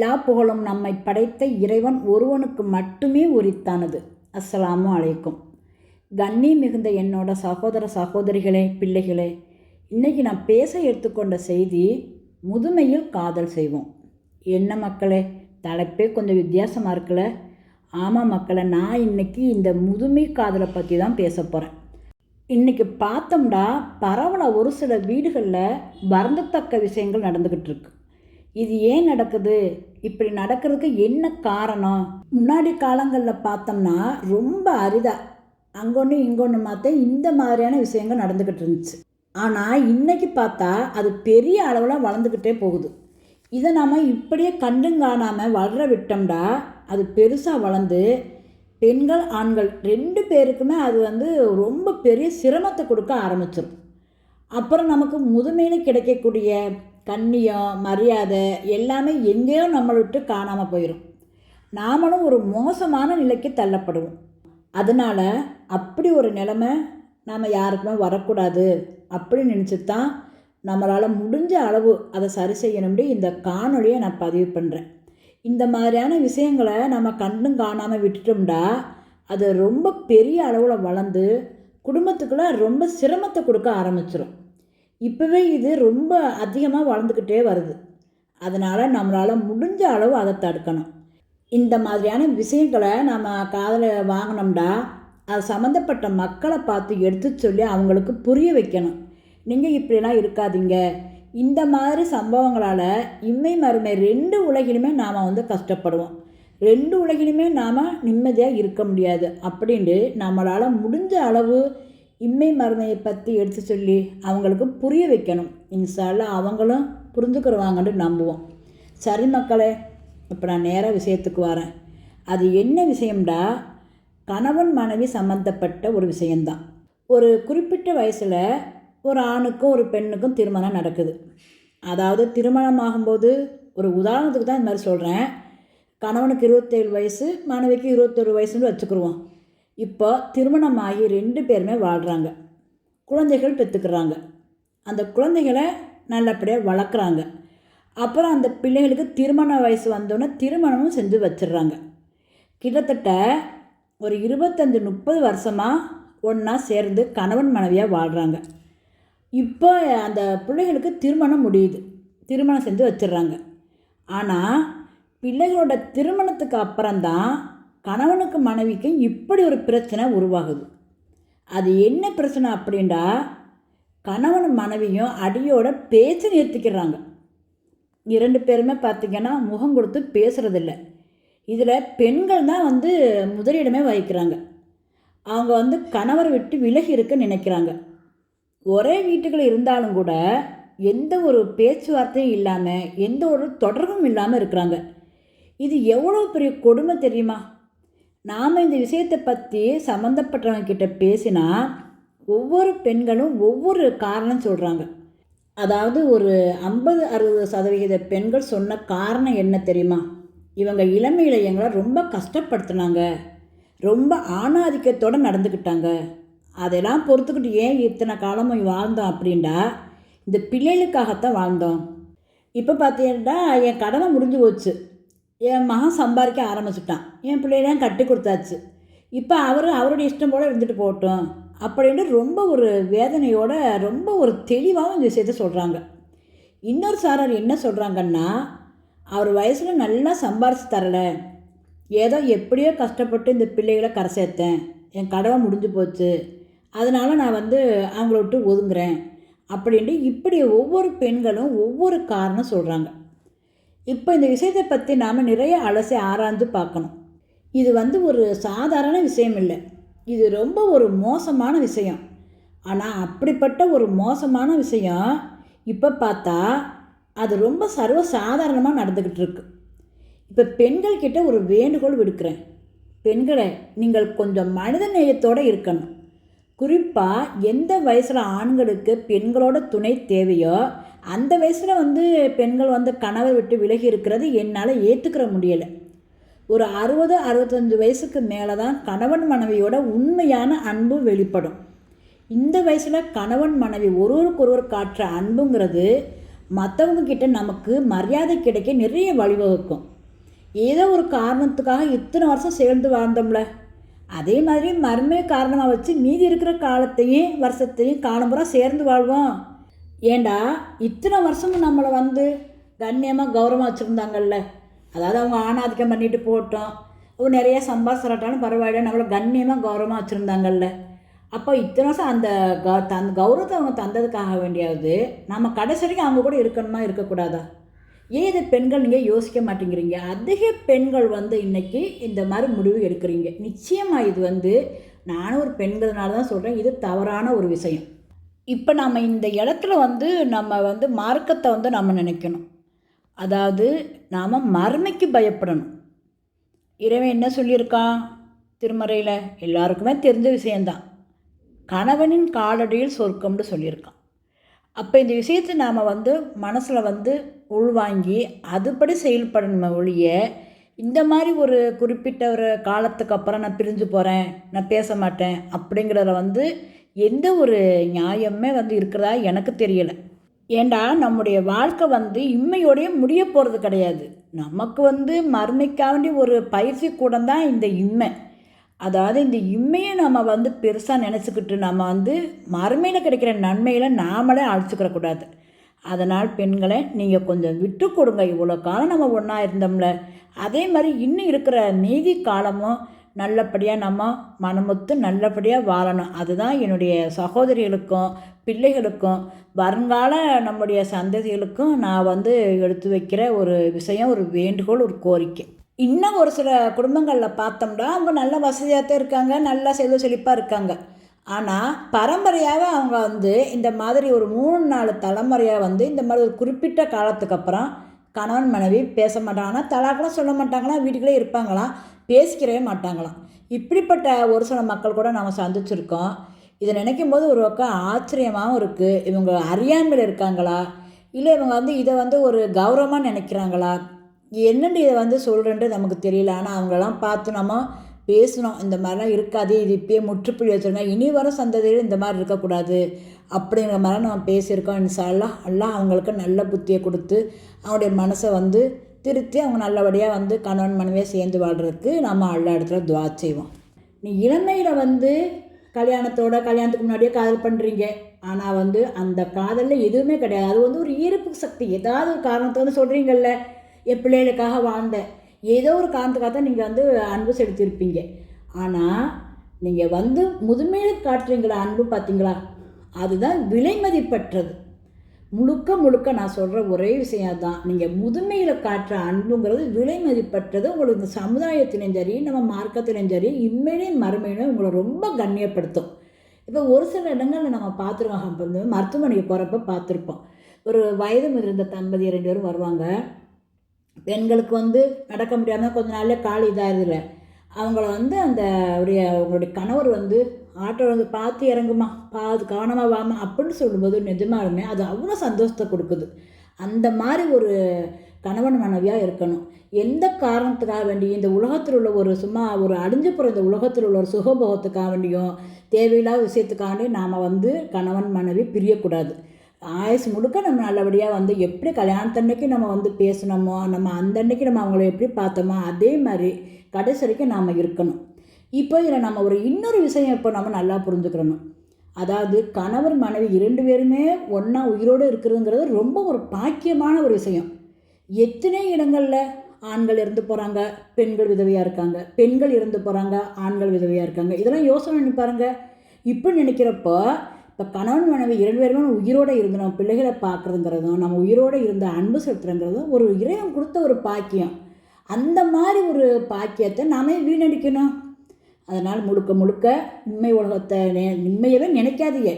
எல்லா புகழும் நம்மை படைத்த இறைவன் ஒருவனுக்கு மட்டுமே உரித்தானது. அஸ்ஸலாமு அலைக்கும். கண்ணி மிகுந்த என்னோட சகோதர சகோதரிகளே பிள்ளைகளே இன்றைக்கி நான் பேச எடுத்துக்கொண்ட செய்தி முதுமையில் காதல் செய்வோம். என்ன மக்களே தலைப்பே கொஞ்சம் வித்தியாசமாக இருக்குல்ல? ஆமாம் மக்களை நான் இன்னைக்கு இந்த முதுமை காதலை பற்றி தான் பேச போகிறேன் இன்றைக்கி பார்த்தோம்னா பரவலாக ஒரு சில வீடுகளில் வருந்தத்தக்க விஷயங்கள் நடந்துக்கிட்டு இருக்கு. இது ஏன் நடக்குது? இப்படி நடக்கிறதுக்கு என்ன காரணம்? முன்னாடி காலங்களில் பார்த்தோம்னா ரொம்ப அரிதா. அங்கொன்று இங்கொன்று மாற்ற இந்த மாதிரியான விஷயங்கள் நடந்துக்கிட்டு இருந்துச்சு. ஆனால் இன்றைக்கி பார்த்தா அது பெரிய அளவில் வளர்ந்துக்கிட்டே போகுது. இதை நாம் இப்படியே கண்டும் காணாமல் வளர விட்டோம்டா அது பெருசாக வளர்ந்து பெண்கள் ஆண்கள் ரெண்டு பேருக்குமே அது வந்து ரொம்ப பெரிய சிரமத்தை கொடுக்க ஆரம்பிச்சிடும் அப்புறம் நமக்கு முதுமையில் கிடைக்கக்கூடிய கண்ணியம் மரியாதை எல்லாமே எங்கேயோ நம்மளை விட்டு காணாமல் போயிடும் நாமளும் ஒரு மோசமான நிலைக்கு தள்ளப்படுவோம். அதனால் அப்படி ஒரு நிலைமை நாம் யாருக்குமே வரக்கூடாது அப்படின்னு நினச்சி தான் நம்மளால் முடிஞ்ச அளவு அதை சரி செய்யணும்னு இந்த காணொலியை நான் பதிவு பண்ணுறேன் இந்த மாதிரியான விஷயங்களை நம்ம கண்டும் காணாமல் விட்டுட்டோம்டா அது ரொம்ப பெரிய அளவில் வளர்ந்து குடும்பத்துக்குள்ளே ரொம்ப சிரமத்தை கொடுக்க ஆரம்பிச்சிடும் இப்போவே இது ரொம்ப அதிகமாக வளர்ந்துக்கிட்டே வருது. அதனால் நம்மளால் முடிஞ்ச அளவு அதை தடுக்கணும். இந்த மாதிரியான விஷயங்களை நம்ம காதில் வாங்கினோம்டா அது சம்மந்தப்பட்ட மக்களை பார்த்து எடுத்து சொல்லி அவங்களுக்கு புரிய வைக்கணும். நீங்கள் இப்படிலாம் இருக்காதீங்க. இந்த மாதிரி சம்பவங்களால் இம்மை மறுமை ரெண்டு உலகிலுமே நாம் வந்து கஷ்டப்படுவோம். ரெண்டு உலகிலுமே நாம் நிம்மதியாக இருக்க முடியாது. அப்படின்ட்டு நம்மளால் முடிஞ்ச அளவு இம்மை மருமையை பற்றி எடுத்து சொல்லி அவங்களுக்கு புரிய வைக்கணும். இன்ஷால்லா அவங்களும் புரிஞ்சுக்கிறவாங்கன்னு நம்புவோம். சரி மக்களே இப்போ நான் நேராக விஷயத்துக்கு வரேன். அது என்ன விஷயம்டா? கணவன் மனைவி சம்மந்தப்பட்ட ஒரு விஷயந்தான் ஒரு குறிப்பிட்ட வயசில் ஒரு ஆணுக்கும் ஒரு பெண்ணுக்கும் திருமணம் நடக்குது. அதாவது திருமணம் ஆகும்போது ஒரு உதாரணத்துக்கு தான் இந்த மாதிரி சொல்கிறேன் கணவனுக்கு இருபத்தேழு வயசு மனைவிக்கு இருபத்தொரு வயசுன்னு வச்சுக்கிருவோம். இப்போ திருமணமாகி ரெண்டு பேருமே வாழ்கிறாங்க குழந்தைகள் பெற்றுக்கிறாங்க அந்த குழந்தைகளை நல்லபடியாக வளர்க்குறாங்க. அப்புறம் அந்த பிள்ளைகளுக்கு திருமண வயசு வந்தோடனே திருமணமும் செஞ்சு வச்சிடுறாங்க. கிட்டத்தட்ட ஒரு இருபத்தஞ்சி முப்பது வருஷமாக ஒன்றா சேர்ந்து கணவன் மனைவியாக வாழ்கிறாங்க இப்போ அந்த பிள்ளைகளுக்கு திருமணம் முடியுது. திருமணம் செஞ்சு வச்சிடுறாங்க. ஆனால் பிள்ளைகளோட திருமணத்துக்கு அப்புறம்தான் கணவனுக்கு மனைவிக்கும் இப்படி ஒரு பிரச்சனை உருவாகுது. அது என்ன பிரச்சனை அப்படின்டா கணவன் மனைவியும் அடியோட பேச்சு நிறுத்திக்கிறாங்க. இரண்டு பேருமே பார்த்திங்கன்னா முகம் கொடுத்து பேசுகிறதில்ல இதில் பெண்கள் தான் வந்து முதலிடமே வகிக்கிறாங்க. அவங்க வந்து கணவரை விட்டு விலகி இருக்க நினைக்கிறாங்க. ஒரே வீட்டுக்குள்ள இருந்தாலும் கூட எந்த ஒரு பேச்சுவார்த்தையும் இல்லாமல் எந்த ஒரு தொடர்பும் இல்லாமல் இருக்கிறாங்க. இது எவ்வளோ பெரிய கொடுமை தெரியுமா? நாம் இந்த விஷயத்தை பற்றி சம்மந்தப்பட்டவங்கக்கிட்ட பேசினா ஒவ்வொரு பெண்களும் ஒவ்வொரு காரணம் சொல்கிறாங்க அதாவது ஒரு ஐம்பது அறுபது சதவிகித பெண்கள் சொன்ன காரணம் என்ன தெரியுமா? இவங்க இளமையில் எங்களை ரொம்ப கஷ்டப்படுத்தினாங்க. ரொம்ப ஆணாதிக்கத்தோடு நடந்துக்கிட்டாங்க. அதெல்லாம் பொறுத்துக்கிட்டு ஏன் இத்தனை காலமும் வாழ்ந்தோம் அப்படின்டா இந்த பிள்ளைகளுக்காகத்தான் வாழ்ந்தோம். இப்போ பார்த்தீங்கன்னா என் கடமை முடிஞ்சு போச்சு. என் மகன் சம்பாதிக்க ஆரம்பிச்சிட்டான். என் பிள்ளைகளையும் கட்டி கொடுத்தாச்சு. இப்போ அவர் அவருடைய இஷ்டம் போல் இருந்துட்டு போகட்டும் அப்படின்னு ரொம்ப ஒரு வேதனையோட ரொம்ப ஒரு தெளிவாகவும் இந்த விஷயத்த சொல்கிறாங்க இன்னொரு சாரார் என்ன சொல்கிறாங்கன்னா அவர் வயசில் நல்லா சம்பாரிச்சு தரலை. ஏதோ எப்படியோ கஷ்டப்பட்டு இந்த பிள்ளைகளை கரை சேர்த்தேன். என் கடவை முடிஞ்சு போச்சு. அதனால் நான் வந்து அவங்கள விட்டு ஒதுங்குறேன். அப்படின்ட்டு இப்படி ஒவ்வொரு பெண்களும் ஒவ்வொரு காரணம் சொல்கிறாங்க இப்போ இந்த விஷயத்தை பற்றி நாம் நிறைய அலசி ஆராய்ந்து பார்க்கணும். இது வந்து ஒரு சாதாரண விஷயம் இல்லை. இது ரொம்ப ஒரு மோசமான விஷயம். ஆனால் அப்படிப்பட்ட ஒரு மோசமான விஷயம் இப்போ பார்த்தா அது ரொம்ப சர்வ சாதாரணமாக நடந்துக்கிட்டு இருக்கு. இப்போ பெண்கள் கிட்ட ஒரு வேண்டுகோள் விடுக்கிறேன். பெண்களை நீங்கள் கொஞ்சம் மனித நேயத்தோடு இருக்கணும். குறிப்பாக எந்த வயசில் ஆண்களுக்கு பெண்களோட துணை தேவையோ அந்த வயசில் வந்து பெண்கள் வந்து கணவர் விட்டு விலகி இருக்கிறது என்னால் ஏற்றுக்கிற முடியலை. ஒரு அறுபது அறுபத்தஞ்சு வயசுக்கு மேலே தான் கணவன் மனைவியோட உண்மையான அன்பு வெளிப்படும். இந்த வயசில் கணவன் மனைவி ஒருவருக்கொருவர் காட்டுற அன்புங்கிறது மற்றவங்க கிட்ட நமக்கு மரியாதை கிடைக்க நிறைய வழிவகுக்கும். ஏதோ ஒரு காரணத்துக்காக இத்தனை வருஷம் சேர்ந்து வாழ்ந்தோம்ல. அதே மாதிரி மர்மே காரணமாக வச்சு மீதி இருக்கிற காலத்தையும் வருஷத்தையும் காலம்புறா சேர்ந்து வாழ்வோம். ஏண்டா இத்தனை வருஷமும் நம்மளை வந்து கண்ணியமாக கௌரவமாக வச்சுருந்தாங்கல்ல? அதாவது அவங்க ஆணாதிக்கம் பண்ணிட்டு போட்டோம். அவங்க நிறைய சம்பாதிச்சாட்டாலும் பரவாயில்ல நம்மளை கண்ணியமாக கௌரவமாக வச்சுருந்தாங்கல்ல. அப்போ இத்தனை வருஷம் அந்த க தந் கௌரவத்தை அவங்க தந்ததுக்காக வேண்டியாவது நம்ம கடைசி வரைக்கும் அவங்க கூட இருக்கணுமா இருக்கக்கூடாதா? ஏன் இதை பெண்கள் நீங்கள் யோசிக்க மாட்டேங்கிறீங்க? அதிக பெண்கள் வந்து இன்றைக்கி இந்த மாதிரி முடிவு எடுக்கிறீங்க. நிச்சயமாக இது வந்து நானும் ஒரு பெண்கள்னால தான் சொல்கிறேன் இது தவறான ஒரு விஷயம். இப்போ நம்ம இந்த இடத்துல வந்து நம்ம வந்து மார்க்கத்தை வந்து நம்ம நினைக்கணும். அதாவது நாம் மறுமைக்கு பயப்படணும். இறைவன் என்ன சொல்லியிருக்கான்? திருமறையில் எல்லாருக்குமே தெரிஞ்ச விஷயந்தான் கணவனின் காலடியில் சொர்க்கம்னு சொல்லியிருக்கான். அப்போ இந்த விஷயத்தை நாம் வந்து மனசில் வந்து உள்வாங்கி அதுபடி செயல்படணும் ஒழிய இந்த மாதிரி ஒரு குறிப்பிட்ட ஒரு காலத்துக்கு அப்புறம் நான் பிரிஞ்சு போகிறேன் நான் பேச மாட்டேன் அப்படிங்கிறத வந்து எந்த ஒரு நியாயமே வந்து இருக்கிறதா எனக்கு தெரியலை. ஏண்டா நம்முடைய வாழ்க்கை வந்து இம்மையோடைய முடிய போகிறது கிடையாது. நமக்கு வந்து மறுமைக்காண்டி ஒரு பயிற்சி கூட தான் இந்த இம்மை. அதாவது இந்த இம்மையை நம்ம வந்து பெருசாக நினச்சிக்கிட்டு நம்ம வந்து மறுமையில் கிடைக்கிற நன்மையில் நாமளே அழைச்சிக்கிறக்கூடாது அதனால் பெண்களை நீங்கள் கொஞ்சம் விட்டு கொடுங்க. இவ்வளோ காலம் நம்ம ஒன்றா இருந்தோம்ல. அதே மாதிரி இன்னும் இருக்கிற மீதி காலமும் நல்லபடியாக நம்ம மனமொத்து நல்லபடியாக வாழணும். அதுதான் என்னுடைய சகோதரிகளுக்கும் பிள்ளைகளுக்கும் வருங்கால நம்முடைய சந்ததிகளுக்கும் நான் வந்து எடுத்து வைக்கிற ஒரு விஷயம் ஒரு வேண்டுகோள் ஒரு கோரிக்கை. இன்னும் ஒரு சில குடும்பங்களில் பார்த்தோம்னா அவங்க நல்ல வசதியாக தான் இருக்காங்க நல்லா செல்வ செழிப்பாக இருக்காங்க. ஆனால் பரம்பரையாக அவங்க வந்து இந்த மாதிரி ஒரு மூணு நாலு தலைமுறையாக வந்து இந்த மாதிரி ஒரு குறிப்பிட்ட காலத்துக்கு அப்புறம் கணவன் மனைவி பேச மாட்டாங்கன்னா தலாக்கெல்லாம் சொல்ல மாட்டாங்களாம் வீட்டுக்குள்ளே இருப்பாங்களாம் பேசிக்கிறவே மாட்டாங்களாம். இப்படிப்பட்ட ஒரு சில மக்கள் கூட நம்ம சந்திச்சிருக்கோம். இதை நினைக்கும் போது ஒரு பக்கம் ஆச்சரியமாகவும் இருக்குது இவங்க அறியாமையில் இருக்காங்களா? இல்லை இவங்க வந்து இதை வந்து ஒரு கௌரவமாக நினைக்கிறாங்களா? என்னென்று இதை வந்து சொல்கிறேன்ட்டு நமக்கு தெரியல. ஆனால் அவங்களெல்லாம் பார்த்து நம்ம பேசணும் இந்த மாதிரிலாம் இருக்காது இது இப்பயே முற்றுப்புள்ளி வச்சுருங்க இனி வர சந்ததியில் இந்த மாதிரி இருக்கக்கூடாது. அப்படிங்கிற மாதிரி நம்ம பேசியிருக்கோம். இன்ஷால்லாம் எல்லாம் அவங்களுக்கு நல்ல புத்தியை கொடுத்து அவங்களுடைய மனசை வந்து திருத்தி அவங்க நல்லபடியாக வந்து கணவன் மனைவியாக சேர்ந்து வாழ்கிறதுக்கு நம்ம எல்லா இடத்துல துவா செய்வோம். நீ இளமையில் வந்து கல்யாணத்தோட கல்யாணத்துக்கு முன்னாடியே காதல் பண்ணுறீங்க ஆனால் வந்து அந்த காதலில் எதுவுமே கிடையாது. அது வந்து ஒரு ஈர்ப்பு சக்தி. ஏதாவது ஒரு காரணத்தை வந்து சொல்கிறீங்கல்ல என் பிள்ளைகளுக்காக வாழ்ந்தேன். ஏதோ ஒரு காரணத்துக்காக தான் நீங்கள் வந்து அன்பு செலுத்தியிருப்பீங்க. ஆனால் நீங்கள் வந்து முதுமையில் காட்டுறீங்களா அன்பு பார்த்தீங்களா? அதுதான் விலைமதிப்பற்றது முழுக்க முழுக்க நான் சொல்கிற ஒரே விஷயம் தான் நீங்கள் முதுமையில் காட்டுற அன்புங்கிறது விலைமதிப்பற்றது உங்களுக்கு இந்த சமுதாயத்திலையும் சரி நம்ம மார்க்கத்திலையும் சரி இம்மையிலையும் மறுமையிலையும் உங்களை ரொம்ப கண்ணியப்படுத்தும். இப்போ ஒரு சில இடங்களில் நம்ம பார்த்துருவோம். வந்து மருத்துவமனைக்கு போகிறப்ப பார்த்துருப்போம். ஒரு வயது முதிர்ந்த தம்பதி ரெண்டு பேரும் வருவாங்க. பெண்களுக்கு வந்து நடக்க முடியாமல் கொஞ்ச நாள்ல கால் இதாகிறதுல அவங்கள வந்து அந்த உடைய அவங்களுடைய கணவர் வந்து ஆட்டோ வந்து பார்த்து இறங்குமா பார்த்து கவனமாக வாமா அப்படின்னு சொல்லும்போது நிஜமாலுமே அது அவ்வளோ சந்தோஷத்தை கொடுக்குது. அந்த மாதிரி ஒரு கணவன் மனைவியாக இருக்கணும். எந்த காரணத்துக்காக வேண்டி இந்த உலகத்தில் உள்ள ஒரு சும்மா ஒரு அழிஞ்சு போகிற இந்த உலகத்தில் உள்ள ஒரு சுகபோகத்துக்காக வேண்டியும் தேவையில்லாத விஷயத்துக்காக வேண்டி நாம் வந்து கணவன் மனைவி பிரியக்கூடாது. ஆயுசு முழுக்க நம்ம நல்லபடியாக வந்து எப்படி கல்யாணத்தன்னைக்கு நம்ம வந்து பேசினோமோ நம்ம அந்த அன்னைக்கு நம்ம அவங்கள எப்படி பார்த்தோமோ அதே மாதிரி கடைசி வரைக்கும் நாம் இருக்கணும். இப்போ இதில் நம்ம ஒரு இன்னொரு விஷயம் இப்போ நம்ம நல்லா புரிஞ்சுக்கிறணும். அதாவது கணவர் மனைவி இரண்டு பேருமே ஒன்றா உயிரோடு இருக்கிறதுங்கிறது ரொம்ப ஒரு பாக்கியமான ஒரு விஷயம். எத்தனை இடங்களில் ஆண்கள் இறந்து போகிறாங்க பெண்கள் விதவையாக இருக்காங்க பெண்கள் இறந்து போகிறாங்க ஆண்கள் விதவையாக இருக்காங்க? இதெல்லாம் யோசனை பண்ணி இப்போ நினைக்கிறப்போ இப்போ கணவன் மனைவி இரண்டு பேருமே உயிரோடு இருந்து நம்ம பிள்ளைகளை பார்க்குறதுங்கிறதும் நம்ம உயிரோடு இருந்த அன்பு செலுத்துறங்கிறதும் ஒரு இறைவன் கொடுத்த ஒரு பாக்கியம். அந்த மாதிரி ஒரு பாக்கியத்தை நாமே வீணடிக்கணும். அதனால் முழுக்க முழுக்க உண்மை உலகத்தை நெ நிம்மையவே நினைக்காதீங்க.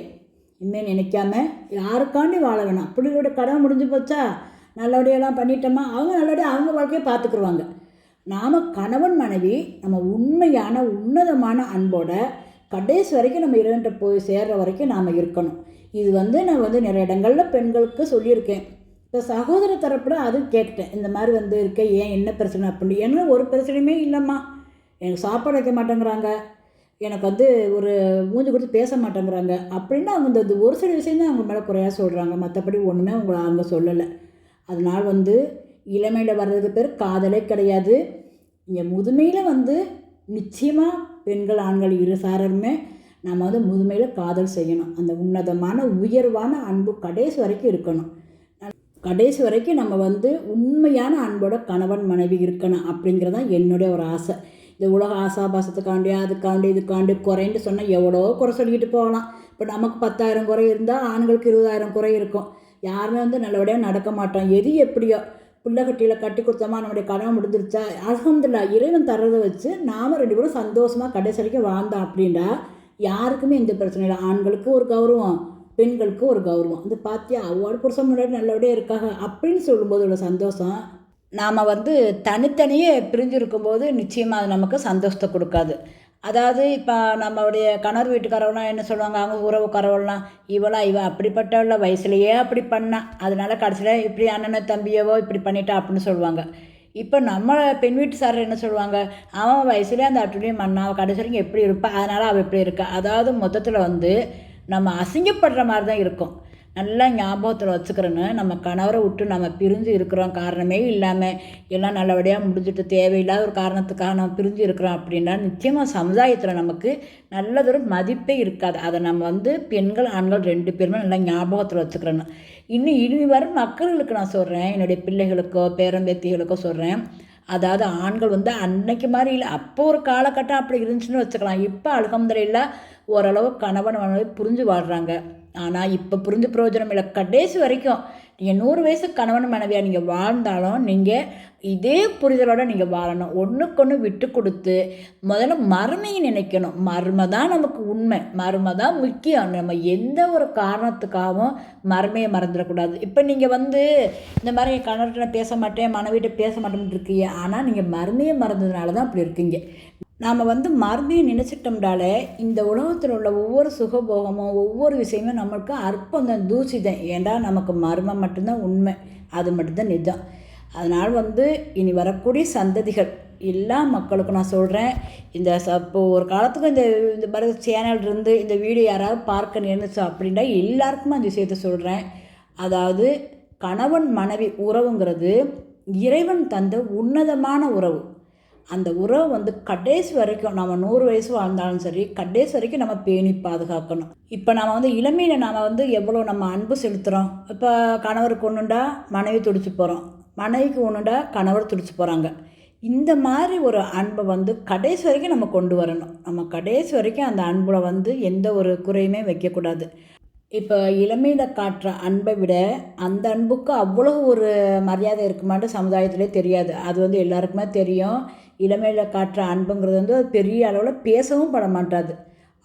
இம்மையை நினைக்காம யாருக்காண்டி வாழ வேணாம். பிள்ளைகளோட கடன் முடிஞ்சு போச்சா? நல்லபடியெல்லாம் பண்ணிட்டோமா? அவங்க நல்லபடியாக அவங்க வாழ்க்கையை பார்த்துக்குருவாங்க. நாம் கணவன் மனைவி நம்ம உண்மையான உன்னதமான அன்போட கடைசி வரைக்கும் நம்ம இறைவன்கிட்ட போய் சேர்ற வரைக்கும் நாம் இருக்கணும். இது வந்து நான் வந்து நிறைய இடங்களில் பெண்களுக்கு சொல்லியிருக்கேன். இப்போ சகோதர தரப்பில் அது கேட்டேன் இந்த மாதிரி வந்து இருக்க ஏன் என்ன பிரச்சனை அப்படின்னு. ஏன்னா ஒரு பிரச்சனையுமே இல்லைம்மா. எனக்கு சாப்பாடு வைக்க மாட்டேங்கிறாங்க. எனக்கு வந்து ஒரு மூஞ்சி கொடுத்து பேச மாட்டேங்கிறாங்க. அப்படின்னு அவங்க இந்த ஒரு சில விஷயம் தான் அவங்க மேலே குறையாக சொல்கிறாங்க மற்றபடி ஒன்றுமே அவங்க அவங்க சொல்லலை. அதனால் வந்து இளமையில் வர்றதுக்கு பேர் காதலே கிடையாது. இங்கே முதுமையில் வந்து நிச்சயமாக பெண்கள் ஆண்கள் இரு சாரருமே நம்ம வந்து முதுமையில் காதல் செய்யணும். அந்த உன்னதமான உயர்வான அன்பு கடைசி வரைக்கும் இருக்கணும். கடைசி வரைக்கும் நம்ம வந்து உண்மையான அன்போட கணவன் மனைவி இருக்கணும் அப்படிங்கிறது தான் என்னுடைய ஒரு ஆசை. இந்த உலக ஆசாபாசத்துக்காண்டி அதுக்காண்டி இதுக்காண்டி குறைன்னு சொன்னால் எவ்வளோ குறை சொல்லிக்கிட்டு போகலாம். இப்போ நமக்கு பத்தாயிரம் குறை இருந்தால் ஆண்களுக்கு இருபதாயிரம் குறை இருக்கும். யாருமே வந்து நல்லபடியாக நடக்க மாட்டோம். எது எப்படியோ புள்ளகட்டியில் கட்டி கொடுத்தோமா நம்முடைய கனவு முடிஞ்சிருச்சா? அலமதுல்லா இறைவன் தர்றதை வச்சு நாம் ரெண்டு பேரும் சந்தோஷமாக கடைசி வரைக்கும் வாழ்ந்தோம் அப்படின்னா யாருக்குமே எந்த பிரச்சனையும் இல்லை. ஆண்களுக்கு ஒரு கௌரவம் பெண்களுக்கு ஒரு கௌரவம். அது பார்த்தியா அவ்வளோ புருஷன் முன்னாடி நல்லபடியாக இருக்காங்க அப்படின்னு சொல்லும்போது உள்ள சந்தோஷம் நாம் வந்து தனித்தனியே பிரிஞ்சு இருக்கும்போது நிச்சயமாக அது நமக்கு சந்தோஷத்தை கொடுக்காது. அதாவது இப்போ நம்மளுடைய கணவர் வீட்டுக்காரவங்களாம் என்ன சொல்லுவாங்க? அவங்க உறவுக்காரவெல்லாம் இவளா இவ அப்படிப்பட்டவள வயசுலையே அப்படி பண்ணா. அதனால கடைசியில் இப்படி அண்ணனை தம்பியவோ இப்படி பண்ணிட்டா அப்படின்னு சொல்லுவாங்க. இப்போ நம்ம பெண் வீட்டு சார் என்ன சொல்லுவாங்க? அவன் வயசுலேயே அந்த அட்டுலேயும் பண்ணா கடைசி வரைக்கும் எப்படி இருப்பா? அதனால் அவள் எப்படி இருக்கா? அதாவது மொத்தத்தில் வந்து நம்ம அசிங்கப்படுற மாதிரி தான் இருக்கும். நல்லா ஞாபகத்தில் வச்சுக்கிறேன்னு நம்ம கணவரை விட்டு நம்ம பிரிஞ்சு இருக்கிறோம். காரணமே இல்லாமல் எல்லாம் நல்லபடியாக முடிஞ்சிட்டு தேவையில்லாத ஒரு காரணத்துக்காக நம்ம பிரிஞ்சு இருக்கிறோம் அப்படின்னா நிச்சயமாக சமுதாயத்தில் நமக்கு நல்லதொரு மதிப்பே இருக்காது. அதை நம்ம வந்து பெண்கள் ஆண்கள் ரெண்டு பேருமே நல்லா ஞாபகத்தில் வச்சுக்கிறேன்னு இன்னும் இனி வரும் மக்களுக்கு நான் சொல்கிறேன் என்னுடைய பிள்ளைகளுக்கோ பேரம்பேத்திகளுக்கோ சொல்கிறேன் அதாவது ஆண்கள் வந்து அன்னைக்கு மாதிரி இல்லை. அப்போ ஒரு காலகட்டம் அப்படி இருந்துச்சுன்னு வச்சுக்கலாம். இப்போ அலகம்துறையில் ஓரளவு கணவன் மனைவி புரிஞ்சு வாழ்கிறாங்க ஆனால் இப்போ புரிஞ்சு பிரயோஜனம் இல்லை. கடைசி வரைக்கும் நீங்கள் நூறு வயசு கணவன் மனைவியாக நீங்கள் வாழ்ந்தாலும் நீங்கள் இதே புரிதலோடு நீங்கள் வாழணும். ஒன்றுக்கொன்று விட்டு கொடுத்து முதல்ல மருமையை நினைக்கணும். மருமை தான் நமக்கு உண்மை. மருமை தான் முக்கியம். நம்ம எந்த ஒரு காரணத்துக்காகவும் மருமையை மறந்துடக்கூடாது. இப்போ நீங்கள் வந்து இந்த மாதிரி கணவர்கிட்ட பேச மாட்டேன் மனைவிட்ட பேச மாட்டேன்னு இருக்கீங்க. ஆனால் நீங்கள் மருமையை மறந்ததுனால தான் அப்படி இருக்கீங்க. நாம் வந்து மறுபடியும் நினச்சிட்டோம்னாலே இந்த உலகத்தில் உள்ள ஒவ்வொரு சுகபோகமும் ஒவ்வொரு விஷயமும் நம்மளுக்கு அற்பம் தான் தூசிதான் ஏண்டா நமக்கு மர்மம் மட்டும்தான் உண்மை? அது மட்டும்தான் நிஜம். அதனால் வந்து இனி வரக்கூடிய சந்ததிகள் எல்லா மக்களுக்கும் நான் சொல்கிறேன் இந்த ச இப்போ ஒரு காலத்துக்கு இந்த இந்த மாதிரி சேனல் இருந்து இந்த வீடியோ யாராவது பார்க்க நினைச்சு அப்படின்னா எல்லாருக்குமே அந்த விஷயத்த சொல்கிறேன் அதாவது கணவன் மனைவி உறவுங்கிறது இறைவன் தந்த உன்னதமான உறவு. அந்த உறவு வந்து கடைசி வரைக்கும் நம்ம நூறு வயசு வாழ்ந்தாலும் சரி கடைசி வரைக்கும் நம்ம பேணி பாதுகாக்கணும். இப்போ நம்ம வந்து இளமையில் நாம் வந்து எவ்வளோ நம்ம அன்பு செலுத்துகிறோம் இப்போ கணவருக்கு ஒன்றுண்டா மனைவி துடிச்சு போகிறோம் மனைவிக்கு ஒன்றுண்டா கணவர் துடிச்சு போகிறாங்க இந்த மாதிரி ஒரு அன்பை வந்து கடைசி வரைக்கும் நம்ம கொண்டு வரணும். நம்ம கடைசி வரைக்கும் அந்த அன்பில் வந்து எந்த ஒரு குறையுமே வைக்கக்கூடாது. இப்போ இளமையில் காட்டுற அன்பை விட அந்த அன்புக்கு அவ்வளோ ஒரு மரியாதை இருக்குமான்ட்டு சமுதாயத்திலே தெரியாது. அது வந்து எல்லாருக்குமே தெரியும். இளமையில் காட்டுற அன்புங்கிறது வந்து அது பெரிய அளவில் பேசவும் பட மாட்டாது.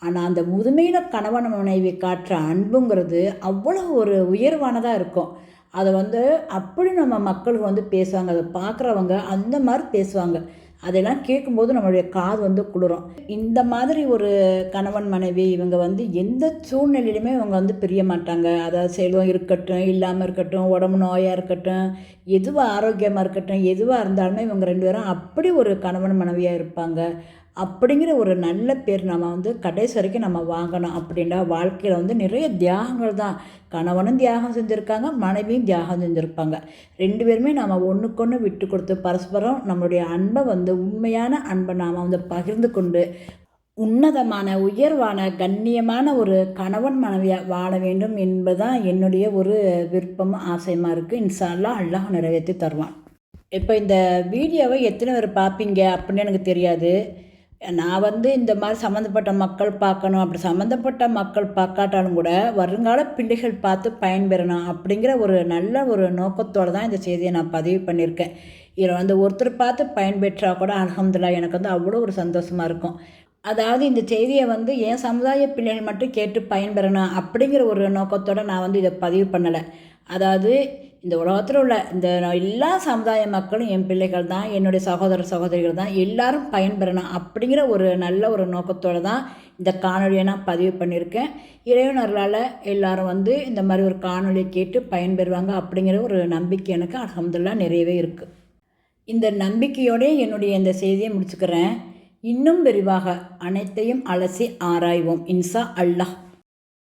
ஆனால் அந்த முதுமையில் கணவன் மனைவி காட்டுற அன்புங்கிறது அவ்வளோ ஒரு உயர்வானதாக இருக்கும். அதை வந்து அப்படி நம்ம மக்களுக்கு வந்து பேசுவாங்க. அதை பார்க்குறவங்க அந்த மாதிரி பேசுவாங்க. அதெல்லாம் கேட்கும்போது நம்மளுடைய காது வந்து குளிரும். இந்த மாதிரி ஒரு கணவன் மனைவி இவங்க வந்து எந்த சூழ்நிலையிலுமே இவங்க வந்து பிரிய மாட்டாங்க. அதாவது செல்வம் இருக்கட்டும் இல்லாமல் இருக்கட்டும் உடம்பு நோயாக இருக்கட்டும் எதுவாக ஆரோக்கியமாக இருக்கட்டும் எதுவாக இருந்தாலுமே இவங்க ரெண்டு பேரும் அப்படி ஒரு கணவன் மனைவியாக இருப்பாங்க. அப்படிங்கிற ஒரு நல்ல பேர் நம்ம வந்து கடைசி வரைக்கும் நம்ம வாங்கணும் அப்படின்னா வாழ்க்கையில் வந்து நிறைய தியாகங்கள் தான். கணவனும் தியாகம் செஞ்சுருக்காங்க மனைவியும் தியாகம் செஞ்சுருப்பாங்க. ரெண்டு பேருமே நம்ம ஒன்றுக்கொன்று விட்டு கொடுத்து பரஸ்பரம் நம்மளுடைய அன்பை வந்து உண்மையான அன்பை நாம் வந்து பகிர்ந்து கொண்டு உன்னதமான உயர்வான கண்ணியமான ஒரு கணவன் மனைவியாக வாழ வேண்டும் என்பதுதான் என்னுடைய ஒரு விருப்பமும் ஆசையமாக இருக்குது இன்சால்லா அல்லாஹ் நிறைவேற்றி தருவான். இப்போ இந்த வீடியோவை எத்தனை பேர் பார்ப்பீங்க அப்படின்னு எனக்கு தெரியாது. நான் வந்து இந்த மாதிரி சம்மந்தப்பட்ட மக்கள் பார்க்கணும் அப்படி சம்மந்தப்பட்ட மக்கள் பார்க்காட்டாலும் கூட வருங்கால பிள்ளைகள் பார்த்து பயன்பெறணும் அப்படிங்கிற ஒரு நல்ல ஒரு நோக்கத்தோடு தான் இந்த செய்தியை நான் பதிவு பண்ணியிருக்கேன். இதில் வந்து ஒருத்தர் பார்த்து பயன்பெற்றால் கூட அலகம்துல்லா எனக்கு வந்து அவ்வளோ ஒரு சந்தோஷமாக இருக்கும். அதாவது இந்த செய்தியை வந்து என் சமுதாய பிள்ளைகள் மட்டும் கேட்டு பயன்பெறணும் அப்படிங்கிற ஒரு நோக்கத்தோடு நான் வந்து இதை பதிவு பண்ணலை. அதாவது இந்த உலகத்தில் உள்ள இந்த எல்லா சமுதாய மக்களும் என் பிள்ளைகள் தான் என்னுடைய சகோதர சகோதரிகள் தான் எல்லாரும் பயன்பெறணும் அப்படிங்கிற ஒரு நல்ல ஒரு நோக்கத்தோடு தான் இந்த காணொலியை நான் பதிவு பண்ணியிருக்கேன். இறைவனர்களால் எல்லாரும் வந்து இந்த மாதிரி ஒரு காணொலியை கேட்டு பயன்பெறுவாங்க அப்படிங்கிற ஒரு நம்பிக்கை எனக்கு அலமதுல்லா நிறையவே இருக்குது இந்த நம்பிக்கையோடே என்னுடைய இந்த செய்தியை முடிச்சுக்கிறேன். இன்னும் விரிவாக அனைத்தையும் அலசி ஆராய்வோம். இன்சா அல்லாஹ்.